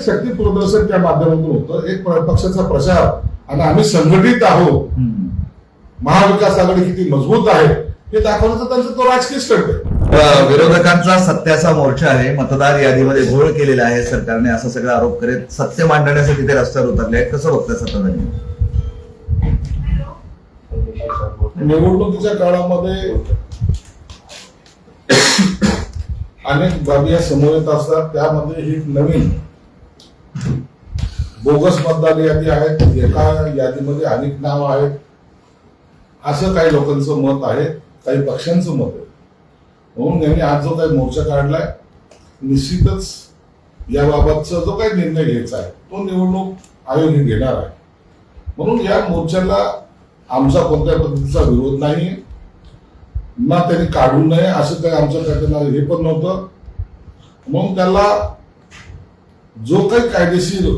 एक शक्ती प्रदर्शन त्या माध्यमातून होतं. एक पक्षाचा प्रचार. आणि आम्ही संघटित आहोत. महाविकास आघाडी किती मजबूत आहे हे दाखवण्याचा त्यांचा तो राजकीय स्टंट आहे. विरोधकांचा सत्याचा मोर्चा आहे. मतदार यादीमध्ये घोळ केलेला आहे सरकारने. असा सगळा आरोप करीत सत्य मांडण्यासाठी ते रस्त्यावर उतरले. आहेत कसं बघतं सत्ताधारी? निवडणुकीच्या काळामध्ये अनेक बाबी या समोर येत असतात. त्यामध्ये ही नवीन बोगस मतदार यादी आहेत एका यादीमध्ये अनेक नाव आहेत. असं काही लोकांचं मत आहे काही पक्षांचं मत आहे. म्हणून यांनी आज जो काही मोर्चा काढलाय निश्चितच याबाबतचा जो काही निर्णय घ्यायचा आहे तो निवडणूक आयोग घेणार आहे. म्हणून या मोर्चाला आमचा कोणत्या पद्धतीचा विरोध नाही ना त्यांनी काढू नये असं काही आमच्या त्यांना हे पण नव्हतं. म्हणून त्याला जो काही कायदेशीर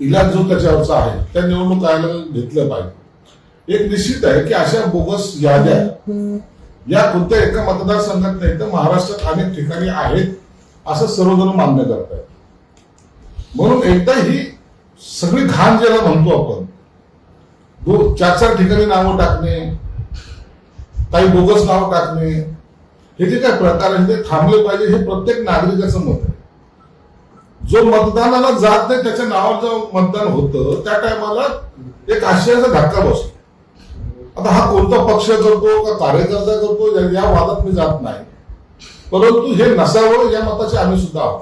इलाज जो त्याच्यावरचा आहे त्या निवडणूक आयोगाने घेतलं पाहिजे. एक निश्चित आहे की अशा बोगस याद्या या कोणत्या एका मतदारसंघात नाही तर महाराष्ट्रात अनेक ठिकाणी आहेत असं सर्वजण मान्य करतात म्हणून एकदा ही सगळी घाण ज्याला म्हणतो आपण दो चार चार ठिकाणी नावं टाकणे काही बोगस नावं टाकणे हे जे काही प्रकार आहेत ते थांबले पाहिजे हे प्रत्येक नागरिकाचं मत आहे. जो मतदानाला जात नाही त्याच्या नावावर जेव्हा मतदान होतं त्या टायमाला एक आश्चर्याचा धक्का बसतो. आता हा कोणता पक्ष करतो का कार्यकर्ता करतो या- वादात मी जात नाही. परंतु हे नसावं या मताचे आम्ही सुद्धा आहोत.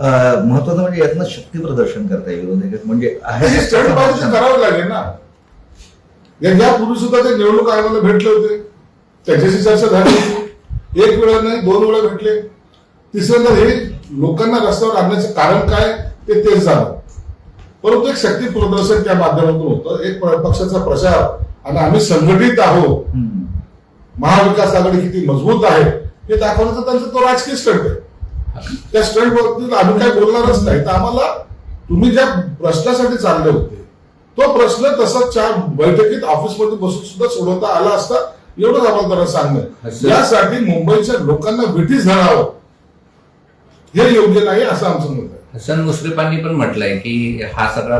अ, महत्वाचं म्हणजे यातनं शक्ती प्रदर्शन करता येईल विरोधक म्हणजे ते करावं लागेल ना. यापूर्वी सुद्धा ते निवडणूक आयोगाला भेटले होते. त्याच्याशी चर्चा झाली होती. एक वेळा नाही दोन वेळा भेटले. तिसऱ्यांदा हे लोकांना रस्त्यावर आणण्याचं कारण काय ते तेच झालं. परंतु एक शक्ती प्रदर्शन त्या माध्यमातून होतं. एक पक्षाचा प्रचार आणि आम्ही संघटित आहोत. महाविकास आघाडी किती मजबूत आहे हे दाखवण्याचा त्यांचा तो राजकीय स्टंट आहे. त्या स्टंट आम्ही काय बोलणारच नाही. तर आम्हाला तुम्ही ज्या प्रश्नासाठी चालले होते तो प्रश्न तसा चार बैठकीत ऑफिसमध्ये बसून सुद्धा सोडवता आला असता एवढंच आम्हाला त्यांना सांगणं. यासाठी मुंबईच्या लोकांना ब्रिटिश धरावं. हे योग्य नाही असं आमचं मत आहे. हसन मुश्रीफांनी पण म्हटलंय की हा सगळा